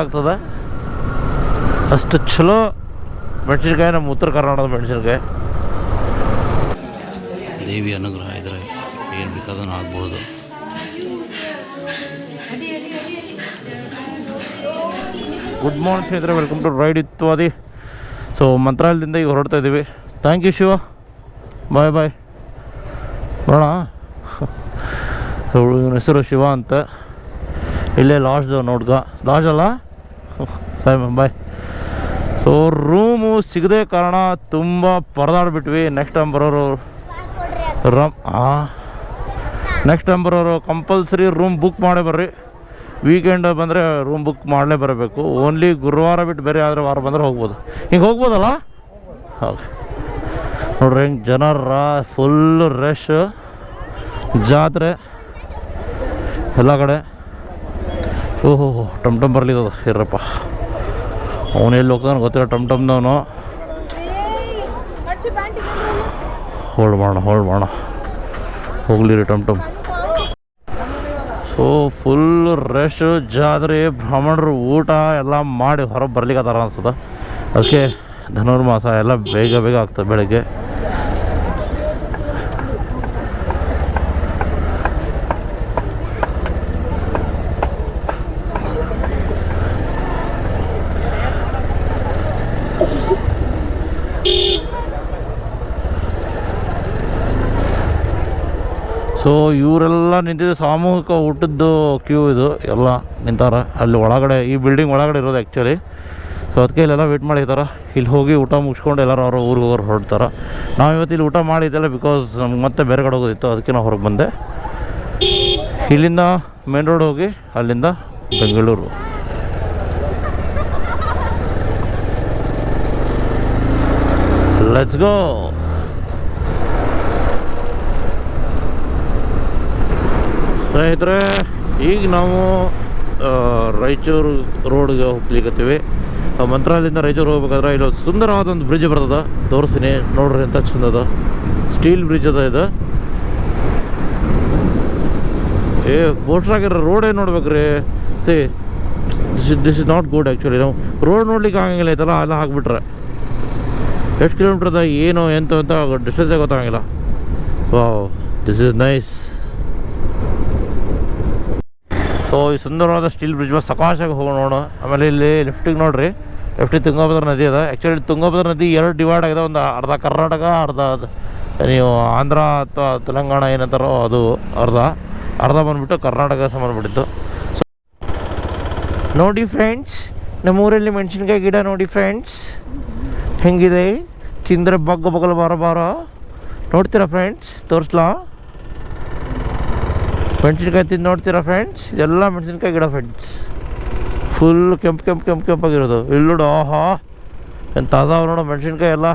ಆಗ್ತದೆ ಅಷ್ಟು ಚಲೋ ಮೆಣಸಿನ್ಕಾಯಿ ನಮ್ಮ ಉತ್ತರ ಕರ್ನಾಟಕದ ಮೆಣಸಿನ್ಕಾಯಿ. ದೇವಿ ಅನುಗ್ರಹ ಇದ್ದರೆ ಏನು ಬೇಕಾದ್ರೂ ಆಗ್ಬೋದು. ಗುಡ್ ಮಾರ್ನಿಂಗ್ ಸ್ನೇಹಿತರೆ ವೆಲ್ಕಮ್ ಟು ರೈಡ್ ಇತ್ತು ಅದಿ ಸೊ ಮಂತ್ರಾಲಯದಿಂದ ಈಗ ಹೊರಡ್ತಾ ಇದ್ದೀವಿ thank you Shiva. Bye bye ನೋಡೋಣ ಇವನ ಹೆಸರು ಶಿವ ಅಂತ. ಇಲ್ಲೇ ಲಾಡ್ಜ್ ನೋಡ್ಗ ಲಾಡ್ಜ್ ಅಲ್ಲ? ಸಾಯ್ ಬಾಯ್ ಸೊ ರೂಮು ಸಿಗದೆ ಕಾರಣ ತುಂಬ ಪರದಾಡ್ಬಿಟ್ವಿ. ನೆಕ್ಸ್ಟ್ ಟೈಮ್ ಬರೋರು ರಮ್ ನೆಕ್ಸ್ಟ್ ಟೈಮ್ ಬರೋರು ಕಂಪಲ್ಸರಿ ರೂಮ್ ಬುಕ್ ಮಾಡೇ ಬರ್ರಿ. ವೀಕೆಂಡ್ ಬಂದರೆ ರೂಮ್ ಬುಕ್ ಮಾಡಲೇ ಬರಬೇಕು. ಓನ್ಲಿ ಗುರುವಾರ ಬಿಟ್ಟು ಬೇರೆ ಆದರೆ ವಾರ ಬಂದರೆ ಹೋಗ್ಬೋದು. ಹಿಂಗೆ ಹೋಗ್ಬೋದಲ್ಲ? ಓಕೆ ನೋಡ್ರಿ, ಹೆಂಗೆ ಜನರ ಫುಲ್ ರಶ್ ಜಾತ್ರೆ, ಎಲ್ಲ ಕಡೆ. ಓಹೋ ಟಮ್ ಟಮ್ ಬರ್ಲಿದ್ದ ಇರಪ್ಪ. ಅವನು ಎಲ್ಲಿ ಹೋಗ್ತಾನೆ ಗೊತ್ತಿಲ್ಲ, ಟಮ್ ಟಮ್ದವನು ಹೋಲ್ಡ್ ಮಾಡೋಣ ಹೋಲ್ಡ್ ಮಾಡೋಣ. ಹೋಗ್ಲಿರಿ ಟಮ್ ಟಮ್. ಸೊ ಫುಲ್ ರಶ್ ಜಾತ್ರೆ, ಬ್ರಾಹ್ಮಣರು ಊಟ ಎಲ್ಲ ಮಾಡಿ ಹೊರಗೆ ಅದಾರ ಅನ್ಸುತ್ತೆ. ಅದಕ್ಕೆ ಧನುರ್ಮಾಸ ಎಲ್ಲ ಬೇಗ ಬೇಗ ಆಗ್ತದೆ ಬೆಳಗ್ಗೆ ಸೊ ಇವರೆಲ್ಲ ನಿಂತಿದ್ದು ಸಾಮೂಹಿಕ ಊಟದ್ದು ಕ್ಯೂ ಇದು, ಎಲ್ಲ ನಿಂತಾರೆ. ಅಲ್ಲಿ ಒಳಗಡೆ, ಈ ಬಿಲ್ಡಿಂಗ್ ಒಳಗಡೆ ಇರೋದು ಆ್ಯಕ್ಚುಲಿ ಸೊ ಅದಕ್ಕೆ ಇಲ್ಲೆಲ್ಲ ವೆಯ್ಟ್ ಮಾಡಿದ್ದಾರೆ ಇಲ್ಲಿ ಹೋಗಿ ಊಟ ಮುಗಿಸ್ಕೊಂಡು ಎಲ್ಲರೂ ಅವರು ಊರಿಗೆ ಹೋಗೋರು ಹೊರಡ್ತಾರೆ. ನಾವು ಇವತ್ತು ಇಲ್ಲಿ ಊಟ ಮಾಡಿದ್ದೆಲ್ಲ ಬಿಕಾಸ್ ನಮ್ಗೆ ಮತ್ತೆ ಬೇರೆ ಕಡೆ ಹೋಗೋದಿತ್ತು, ಅದಕ್ಕೆ ನಾವು ಹೊರಗೆ ಬಂದೆ. ಇಲ್ಲಿಂದ ಮೇನ್ ರೋಡ್ ಹೋಗಿ ಅಲ್ಲಿಂದ ಬೆಂಗಳೂರು. ಲೆಟ್ಸ್ ಗೋ ಸ್ನೇಹಿತರೆ, ಈಗ ನಾವು ರಾಯಚೂರು ರೋಡ್ಗೆ ಹೋಗ್ಲಿಕ್ಕತ್ತೀವಿ ಮಂತ್ರಾಲಯದಿಂದ ರಾಯಚೂರು ಹೋಗ್ಬೇಕಾದ್ರೆ ಇಲ್ಲಿ ಸುಂದರವಾದ ಒಂದು ಬ್ರಿಡ್ಜ್ ಬರ್ತದ. ತೋರಿಸ್ತೀನಿ, ನೋಡ್ರಿ ಅಂತ ಚಂದದ ಸ್ಟೀಲ್ ಬ್ರಿಡ್ಜ್ ಅದ ಇದು. ಏ ಬೋಟ್ರಾಗಿರೋ ರೋಡೇ ನೋಡ್ಬೇಕ್ರಿ. See this is this is not good actually ನಾವು ರೋಡ್ ನೋಡ್ಲಿಕ್ಕೆ ಆಗಂಗಿಲ್ಲ ಐತಲ್ಲ ಅಲ್ಲ ಹಾಕ್ಬಿಟ್ರೆ. ಎಷ್ಟು ಕಿಲೋಮೀಟ್ರದ ಏನು, ಎಂತ ಅಂತ ಡಿಸ್ಟೆನ್ಸೇ ಗೊತ್ತಾಗಂಗಿಲ್ಲ. Wow this is nice so ಈ ಸುಂದರವಾದ ಸ್ಟೀಲ್ ಬ್ರಿಡ್ಜ್ ಮೇಲೆ ಸಕಾಶಾಗಿ ಹೋಗೋಣ ನೋಡು ಆಮೇಲೆ ಇಲ್ಲಿ ಲೆಫ್ಟಿಗೆ ನೋಡ್ರಿ. ಲೆಫ್ಟಿಗೆ ತುಂಗಭದ್ರ ನದಿ ಅದ. ಆ್ಯಕ್ಚುಲಿ ತುಂಗಭದ್ರ ನದಿ ಎರಡು ಡಿವೈಡ್ ಆಗಿದೆ. ಒಂದು ಅರ್ಧ ಕರ್ನಾಟಕ, ಅರ್ಧ ನೀವು ಆಂಧ್ರ ಅಥವಾ ತೆಲಂಗಾಣ ಏನಂತಾರೋ ಅದು ಅರ್ಧ. ಅರ್ಧ ಬಂದುಬಿಟ್ಟು ಕರ್ನಾಟಕ ಸಂಬಂಧಪಟ್ಟಿತ್ತು ಸೊ ನೋಡಿ ಫ್ರೆಂಡ್ಸ್ ನಮ್ಮೂರಲ್ಲಿ ಮೆಣಸಿನ್ಕಾಯಿ ಗಿಡ ನೋಡಿ ಫ್ರೆಂಡ್ಸ್ ಹೆಂಗಿದೆ? ತಿಂದರೆ ಬಗ್ಗ ಬಗಲು ಬಾರೋ ಬಾರೋ. ನೋಡ್ತೀರಾ ಫ್ರೆಂಡ್ಸ್ ತೋರಿಸ್ಲಾ? ಮೆಣಸಿನ್ಕಾಯಿ ತಿಂದು ನೋಡ್ತೀರಾ ಫ್ರೆಂಡ್ಸ್ ಎಲ್ಲ ಮೆಣಸಿನ್ಕಾಯಿ ಗಿಡ ಫ್ರೆಂಡ್ಸ್ ಫುಲ್ ಕೆಂಪು ಕೆಂಪು ಕೆಂಪು ಕೆಂಪಾಗಿರೋದು ಇಲ್ಲಿ ನೋಡು, ಆಹಾ. ಏನು ತಾಜಾ ನೋಡು ಮೆಣಸಿನ್ಕಾಯಿ ಎಲ್ಲ.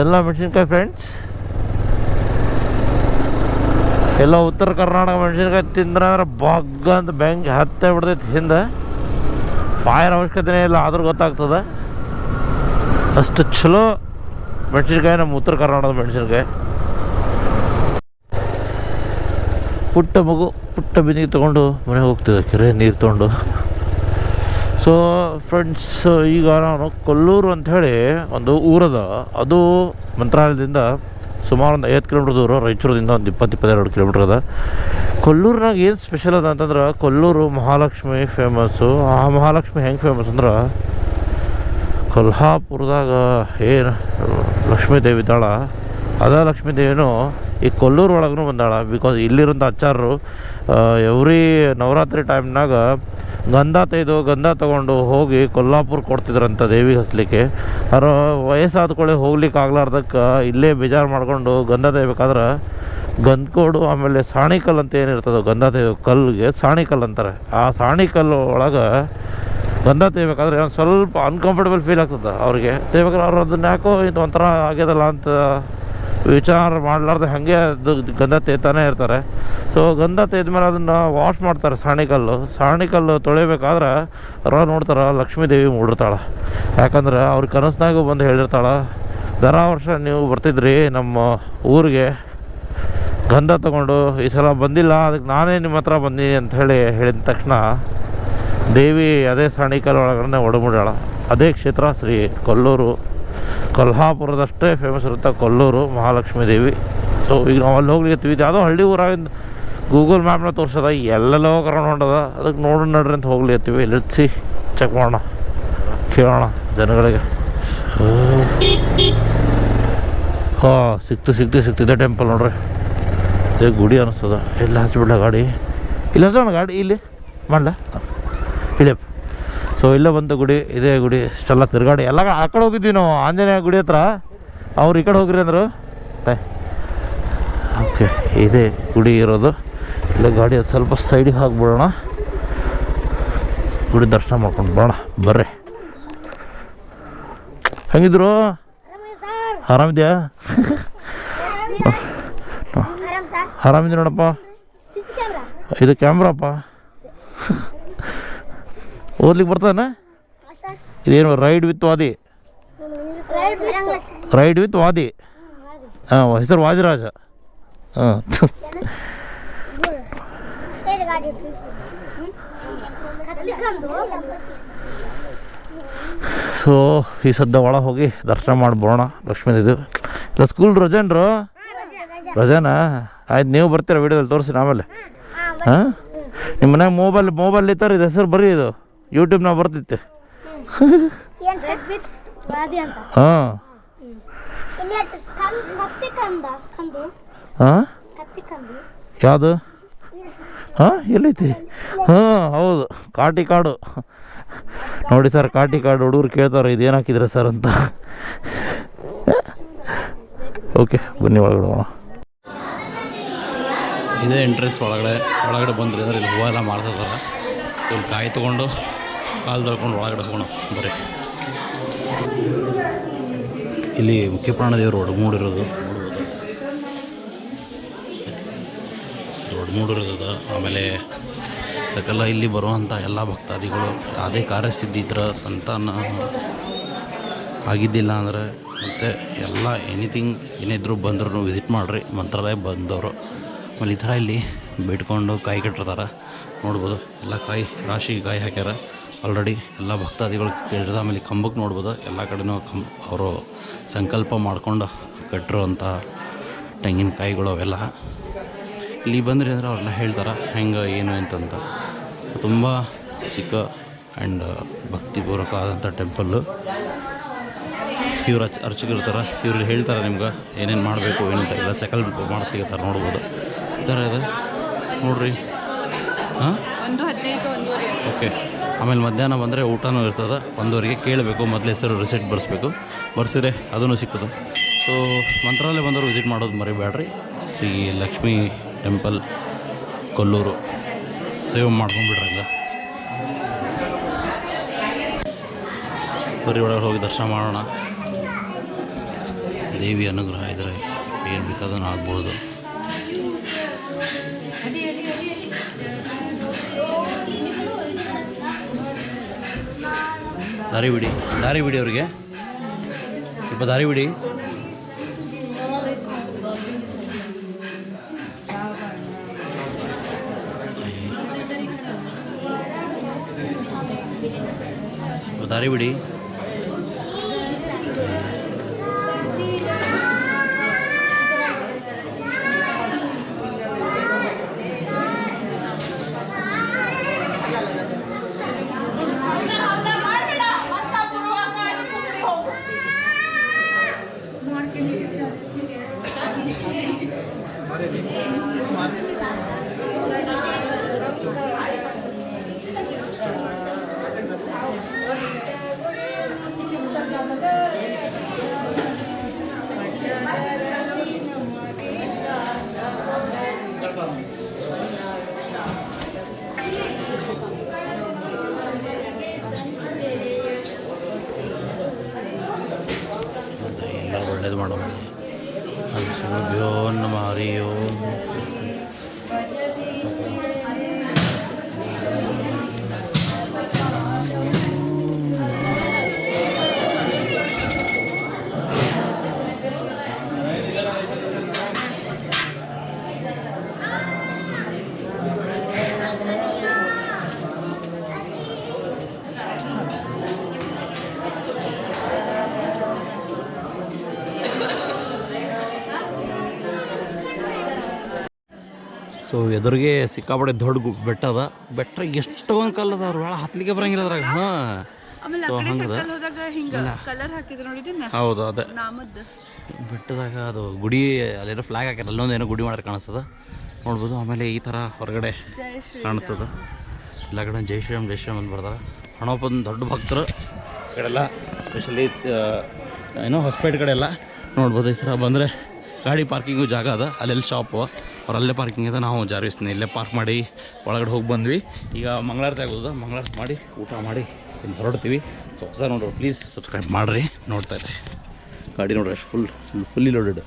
ಎಲ್ಲ ಮೆಣಸಿನ್ಕಾಯಿ ಫ್ರೆಂಡ್ಸ್ ಎಲ್ಲ ಉತ್ತರ ಕರ್ನಾಟಕ ಮೆಣಸಿನ್ಕಾಯಿ ತಿಂದ್ರೆ ಬಗ್ಗ ಅಂತ ಬೆಂಕಿ ಹತ್ತೇ ಬಿಡ್ತೈತಿ ಹಿಂದೆ. ಫೈರ್ ಅವಶ್ಯಕತೆನೇ ಇಲ್ಲ, ಆದರೂ ಗೊತ್ತಾಗ್ತದೆ. ಅಷ್ಟು ಚಲೋ ಮೆಣಸಿನ್ಕಾಯಿ ನಮ್ಮ ಉತ್ತರ ಕರ್ನಾಟಕದ ಮೆಣಸಿನ್ಕಾಯಿ. ಪುಟ್ಟ ಮಗು, ಪುಟ್ಟ ಬಿಂದಿಗೆ ತೊಗೊಂಡು ಮನೆಗೆ ಹೋಗ್ತಿದ್ದೆ ಕೆರೆ ನೀರು ತೊಗೊಂಡು. ಸೊ ಫ್ರೆಂಡ್ಸ್ ಈಗ ನಾನು ಕೊಲ್ಲೂರು ಅಂಥೇಳಿ ಒಂದು ಊರದ, ಅದು ಮಂತ್ರಾಲಯದಿಂದ ಸುಮಾರು ಒಂದು ಐವತ್ತು ಕಿಲೋಮೀಟ್ರ್ ದೂರ, ರಾಯಚೂರದಿಂದ ಒಂದು ಇಪ್ಪತ್ತು, ಇಪ್ಪತ್ತೆರಡು ಕಿಲೋಮೀಟ್ರ್ ಅದ. ಕೊಲ್ಲೂರಿನಾಗ ಏನು ಸ್ಪೆಷಲ್ ಅದ ಅಂತಂದ್ರೆ ಕೊಲ್ಲೂರು ಮಹಾಲಕ್ಷ್ಮಿ ಫೇಮಸ್ಸು ಆ ಮಹಾಲಕ್ಷ್ಮಿ ಹೆಂಗೆ ಫೇಮಸ್ ಅಂದ್ರೆ ಕೊಲ್ಹಾಪುರದಾಗ ಏನು ಲಕ್ಷ್ಮೀ ದೇವಿ ಇದ್ದಾಳ ಅದ ಲಕ್ಷ್ಮೀ ದೇವಿನೂ ಈ ಕೊಲ್ಲೂರು ಒಳಗೂ ಬಂದಾಳ ಬಿಕಾಸ್ ಇಲ್ಲಿರೋಂಥ ಅಚ್ಚಾರರು ಎವ್ರಿ ನವರಾತ್ರಿ ಟೈಮ್ನಾಗ ಗಂಧ ತೆಗೆದು, ಗಂಧ ತೊಗೊಂಡು ಹೋಗಿ ಕೊಲ್ಲಾಪುರ ಕೊಡ್ತಿದ್ರಂತ ದೇವಿಗೆ ಹಸ್ಲಿಕ್ಕೆ ಅವರು ವಯಸ್ಸಾದ ಕೂಡಲೇ ಹೋಗ್ಲಿಕ್ಕೆ ಆಗ್ಲಾರ್ದಕ್ಕೆ ಇಲ್ಲೇ ಬೇಜಾರು ಮಾಡ್ಕೊಂಡು ಗಂಧ ತೆಗಿಬೇಕಾದ್ರೆ ಗಂಧಕೋಡು ಆಮೇಲೆ ಸಾಣಿಕಲ್ ಅಂತ ಏನಿರ್ತದೆ ಗಂಧ ತೆಗೆದು ಕಲ್ಲಿಗೆ ಸಾಣಿಕಲ್ ಅಂತಾರೆ. ಆ ಸಾಣಿಕಲ್ಲು ಒಳಗೆ ಗಂಧ ತೆಗಿಬೇಕಾದ್ರೆ ಒಂದು ಸ್ವಲ್ಪ ಅನ್ಕಂಫರ್ಟಬಲ್ ಫೀಲ್ ಆಗ್ತದೆ ಅವ್ರಿಗೆ. ತೆಗಿಬೇಕಾದ್ರೆ ಅವ್ರು ಅದನ್ನ ಯಾಕೋ ಇದು ಒಂಥರ ಆಗ್ಯದಲ್ಲ ಅಂತ ವಿಚಾರ ಮಾಡಲಾರ್ದೆ ಹಾಗೆ ಅದು ಗಂಧ ತೇತಾನೆ ಇರ್ತಾರೆ. ಸೊ ಗಂಧ ಮೇಲೆ ಅದನ್ನು ವಾಶ್ ಮಾಡ್ತಾರೆ ಸಾಣಿಕಲ್ಲು. ಸಾಣಿಕಲ್ಲು ತೊಳಿಬೇಕಾದ್ರೆ ರ ನೋಡ್ತಾರೆ ಲಕ್ಷ್ಮೀ ದೇವಿ ಮೂಡಿರ್ತಾಳೆ. ಯಾಕಂದ್ರೆ ಅವ್ರ ಕನಸ್ನಾಗು ಬಂದು ಹೇಳಿರ್ತಾಳೆ, ದರ ವರ್ಷ ನೀವು ಬರ್ತಿದ್ರಿ ನಮ್ಮ ಊರಿಗೆ, ಗಂಧ ತಗೊಂಡು ಈ ಸಲ ಬಂದಿಲ್ಲ, ಅದಕ್ಕೆ ನಾನೇ ನಿಮ್ಮ ಹತ್ರ ಬಂದೀನಿ ಅಂತ ಹೇಳಿ ಹೇಳಿದ ತಕ್ಷಣ ದೇವಿ ಅದೇ ಸಾಣಿಕಲ್ ಒಳಗಡೆ ಒಡಮುಡಾಳ ಅದೇ ಕ್ಷೇತ್ರ ಶ್ರೀ ಕೊಲ್ಲೂರು. ಕೊಲ್ಹಾಪುರದಷ್ಟೇ ಫೇಮಸ್ ಇರುತ್ತೆ ಕೊಲ್ಲೂರು ಮಹಾಲಕ್ಷ್ಮೀ ದೇವಿ. ಸೊ ಈಗ ನಾವು ಅಲ್ಲಿ ಹೋಗ್ಲಿಕ್ಕೆ ಯಾವುದೋ ಹಳ್ಳಿ ಊರಾಗಿಂದ ಗೂಗಲ್ ಮ್ಯಾಪ್ನ ತೋರಿಸೋದ. ಎಲ್ಲೆಲ್ಲೋ ಕರ್ಕೊಂಡು ಹೊಂಡದ ಅದಕ್ಕೆ ನೋಡೋಣ ನಡ್ರಿ ಅಂತ ಹೋಗ್ಲಿತ್ತೀವಿ ಇಲ್ಲಿಸಿ ಚೆಕ್ ಮಾಡೋಣ. ಕೇಳೋಣ ಜನಗಳಿಗೆ. ಹಾಂ, ಸಿಕ್ತು ಸಿಕ್ತು ಸಿಕ್ತಿದೆ ಟೆಂಪಲ್ ನೋಡ್ರಿ. ಅದೇ ಗುಡಿ ಅನಿಸ್ತದ. ಎಲ್ಲ ಹಚ್ಬಿಡ್ಲ ಗಾಡಿ? ಇಲ್ಲ ಗಾಡಿ? ಇಲ್ಲಿ. ಮಾಡಲ? ಇಳಿಯಪ್ಪ ಸೊ ಇಲ್ಲೇ ಬಂತು ಗುಡಿ ಇದೇ ಗುಡಿ ಇಷ್ಟೆಲ್ಲ ತಿರುಗಾಡಿ. ಎಲ್ಲ ಆ ಕಡೆ ಹೋಗಿದ್ವಿ ನಾವು ಆಂಜನೇಯ ಗುಡಿ ಹತ್ರ. ಅವ್ರು ಈ ಕಡೆ ಹೋಗ್ರಿ ಅಂದರು. ಓಕೆ ಇದೇ ಗುಡಿ ಇರೋದು. ಇಲ್ಲ ಗಾಡಿ ಸ್ವಲ್ಪ ಸೈಡಿಗೆ ಹಾಕ್ಬಿಡೋಣ. ಗುಡಿ ದರ್ಶನ ಮಾಡ್ಕೊಂಡು ಬರೋಣ ಬರ್ರಿ. ಹೆಂಗಿದ್ರು? ಆರಾಮಿದ್ಯಾ? ಆರಾಮ್ ಸರ್ ಆರಾಮಿದ್ದೆ ನೋಡಪ್ಪ ಇದು ಕ್ಯಾಮ್ರಾಪ್ಪ ಓದ್ಲಿಕ್ಕೆ ಬರ್ತದನ? ಇದೇನು ride with Adi? Ride with Adi? ಹಾಂ ಹೆಸರು ವಾದಿರಾಜ. ಹಾಂ. ಸೊ ಈ ಸದ್ದ ಒಳ ಹೋಗಿ ದರ್ಶನ ಮಾಡಿ ಬರೋಣ ಲಕ್ಷ್ಮೀ ಇದು. ಇಲ್ಲ ಸ್ಕೂಲ್ ರಜೇನ್ರು? ರಜಾನಾ? ಆಯ್ತು ನೀವು ಬರ್ತೀರಾ ವಿಡಿಯೋದಲ್ಲಿ ತೋರಿಸಿ ಆಮೇಲೆ. ಹಾಂ ನಿಮ್ಮ ಮನ್ಯಾಗ ಮೊಬೈಲ್ ಮೊಬೈಲ್ ಇತ್ತಾರೆ ಇದು ಹೆಸರು ಬರೀ ಇದು. ಯೂಟ್ಯೂಬ್ನಾಗ ಬರ್ತಿತ್ತು. ಹಾಂ. ಇಲ್ಲಿ ಅಟ್ ಕಂ- ಕತ್ತಿ ಕಂದ ಕಂದು. ಹಾಂ? ಕತ್ತಿ ಕಂದು. ಯಾವುದು? ಹಾಂ ಎಲ್ಲೈತಿ ಹಾಂ ಹೌದು. ಕಾಟಿ ಕಾಡು. ನೋಡಿ ಸರ್ ಕಾಟಿ ಕಾಡು ಹುಡುಗರು ಕೇಳ್ತಾರೆ ಇದೇನು ಹಾಕಿದ್ರೆ ಸರ್ ಅಂತ. ಓಕೆ ಬನ್ನಿ ಒಳಗಡೆ ಇದೇ ಎಂಟ್ರೆನ್ಸ್ ಒಳಗಡೆ. ಒಳಗಡೆ ಬಂದ್ರಿ ಅಂದ್ರೆ ಇಲ್ಲಿ ಹೂವು ಎಲ್ಲ ಮಾಡ್ತಿರ್ತಾರೆ ಇಲ್ಲಿ ಕಾಯಿ ತೊಗೊಂಡು ಕಾಲು ತೊಳ್ಕೊಂಡು ಒಳಗಡೆ ಹೋಗೋಣ. ಬರ್ರಿ. ಇಲ್ಲಿ ಮುಖ್ಯ ಪ್ರಾಣ ದೇವರು ಒಡಮೂಡಿರೋದು ಒಡಮೂಡಿರೋದು ಆಮೇಲೆ ಅದಕ್ಕೆಲ್ಲ ಇಲ್ಲಿ ಬರುವಂಥ ಎಲ್ಲ ಭಕ್ತಾದಿಗಳು ಯಾವುದೇ ಕಾರ್ಯಸಿದ್ಧಿ ಇದ್ರ ಸಂತಾನ ಆಗಿದ್ದಿಲ್ಲ ಅಂದರೆ ಮತ್ತು ಎಲ್ಲ ಎನಿಥಿಂಗ್ ಏನಿದ್ರು ಬಂದ್ರು ವಿಸಿಟ್ ಮಾಡಿರಿ. ಮಂತ್ರಾಲಯ ಬಂದವರು. ಆಮೇಲೆ ಈ ಥರ ಇಲ್ಲಿ ಬಿಟ್ಕೊಂಡು ಕಾಯಿ ಕಟ್ಟಿರ್ತಾರೆ. ನೋಡ್ಬೋದು. ಎಲ್ಲ ಕಾಯಿ ರಾಶಿ ಕಾಯಿ ಹಾಕ್ಯಾರ. ಆಲ್ರೆಡಿ ಎಲ್ಲ ಭಕ್ತಾದಿಗಳು ಕೇಳಿದ ಆಮೇಲೆ ಕಂಬಕ್ಕೆ ನೋಡ್ಬೋದು? ಎಲ್ಲ ಕಡೆನೂ ಕಂಬ ಅವರು ಸಂಕಲ್ಪ ಮಾಡ್ಕೊಂಡು ಕಟ್ಟಿರುವಂಥ ತೆಂಗಿನಕಾಯಿಗಳು ಅವೆಲ್ಲ. ಇಲ್ಲಿ ಬಂದ್ರಿ ಅಂದ್ರೆ ಅವರೆಲ್ಲ ಹೇಳ್ತಾರೆ ಹೆಂಗೆ ಏನು ಅಂತಂತ ತುಂಬ ಚಿಕ್ಕ ಆ್ಯಂಡ್ ಭಕ್ತಿಪೂರ್ವಕ ಆದಂಥ ಟೆಂಪಲ್ಲು ಇವ್ರು ಅರ್ಚ ಅರ್ಚಕರ್ತಾರೆ ಇವ್ರು ಹೇಳ್ತಾರೆ ನಿಮ್ಗೆ ಏನೇನು ಮಾಡಬೇಕು ಏನಂತ ಎಲ್ಲ ಸೆಕಲ್ ಮಾಡಿಸ್ಲಿಕ್ಕೆ ನೋಡ್ಬೋದು. ಈ ಥರ ಇದೆ. ನೋಡ್ರಿ. ಹಾಂ? ಓಕೆ ಆಮೇಲೆ ಮಧ್ಯಾಹ್ನ ಬಂದರೆ ಊಟನೂ ಇರ್ತದೆ. ಬಂದವರಿಗೆ ಕೇಳಬೇಕು, ಮೊದಲು ಹೆಸರು ರಿಸೆಟ್ ಬರೆಸ್ಬೇಕು. ಬರ್ಸಿದ್ರೆ ಅದೂ ಸಿಕ್ಕದು. ಸೊ ಮಂತ್ರಾಲಯ ಬಂದವರು ವಿಸಿಟ್ ಮಾಡೋದು ಮರಿಬೇಡ್ರಿ. ಶ್ರೀ ಲಕ್ಷ್ಮೀ ಟೆಂಪಲ್ ಕೊಲ್ಲೂರು. ಸೇವ್ ಮಾಡ್ಕೊಂಡ್ಬಿಡ್ರಿ ಹಂಗೆ. ಬರೀ ಒಳಗೆ ಹೋಗಿ ದರ್ಶನ ಮಾಡೋಣ. ದೇವಿ ಅನುಗ್ರಹ ಇದ್ದರೆ ಏನು ಬೇಕಾದೂ ಆಗ್ಬೋದು. ದಾರಿ ಬಿಡಿ ದಾರಿ ಬಿಡಿ ಅವ್ರಿಗೆ ಸ್ವಲ್ಪ ದಾರಿ ಬಿಡಿ ಸ್ವಲ್ಪ ದಾರಿ ಬಿಡಿ ಎಲ್ಲ ಒಳ್ಳೇದು ಮಾಡೋಣ ಭ್ಯೋ ಸೊ ಎದುರಿಗೆ ಸಿಕ್ಕಾಪಡೆ ದೊಡ್ಡ ಬೆಟ್ಟ ಅದ. ಬೆಟ್ಟ ಎಷ್ಟೊಂದು ಕಲ್ಲು ಅದ ಅವ್ರು ಭಾಳ ಹತ್ಲಿಕ್ಕೆ ಬರಂಗಿಲ್ಲ ಅದ್ರಾಗ. ಹಾಂ. ಸೊ ಹಂಗದ. ಹೌದು ಅದೇ. ಬೆಟ್ಟದಾಗ ಅದು ಗುಡಿ ಅಲ್ಲೇನೋ ಫ್ಲಾಗ್ ಹಾಕ್ಯಾರ. ಅಲ್ಲೊಂದು ಏನೋ ಗುಡಿ ಮಾಡೋದು ಕಾಣಿಸ್ತದ. ನೋಡ್ಬೋದು. ಆಮೇಲೆ ಈ ಥರ ಹೊರಗಡೆ ಕಾಣಿಸ್ತದ. ಎಲ್ಲ ಕಡೆ ಜೈ ಶ್ರೀರಾಮ್ ಜೈ ಶ್ರೀರಾಮ್ ಅಂತ ಬರ್ತಾರೆ ಹಣಪ್ಪನ ದೊಡ್ಡ ಭಕ್ತರು. ಈ ಕಡೆ ಎಲ್ಲ ಸ್ಪೆಷಲಿ ಏನೋ ಹೊಸಪೇಟೆ ಕಡೆ ಎಲ್ಲ. ನೋಡ್ಬೋದು ಈ ಥರ ಬಂದರೆ ಗಾಡಿ ಪಾರ್ಕಿಂಗು ಜಾಗ ಅದ. ಅಲ್ಲೆಲ್ಲಿ ಶಾಪು ಅವ್ರು ಅಲ್ಲೇ ಪಾರ್ಕಿಂಗ್ ಇದೆ. ನಾವು ಜಾರಿಸ್ತೀನಿ ಇಲ್ಲೇ ಪಾರ್ಕ್ ಮಾಡಿ ಒಳಗಡೆ ಹೋಗಿ ಬಂದ್ವಿ. ಈಗ ಮಂಗಳಾರತಿ ಆಗೋದು. ಮಂಗಳಾರ ಮಾಡಿ ಊಟ ಮಾಡಿ ಇಲ್ಲಿ ಹೊರಡ್ತೀವಿ. ಸೊ ಹೊಸ ನೋಡ್ರಿ ಪ್ಲೀಸ್ ಸಬ್ಸ್ಕ್ರೈಬ್ ಮಾಡಿರಿ. ನೋಡ್ತಾ ಇದ್ರಿ ಗಾಡಿ ನೋಡ್ರಿ ಫುಲ್ ಫುಲ್ ಫುಲ್ಲಿ ಲೋಡೆಡ್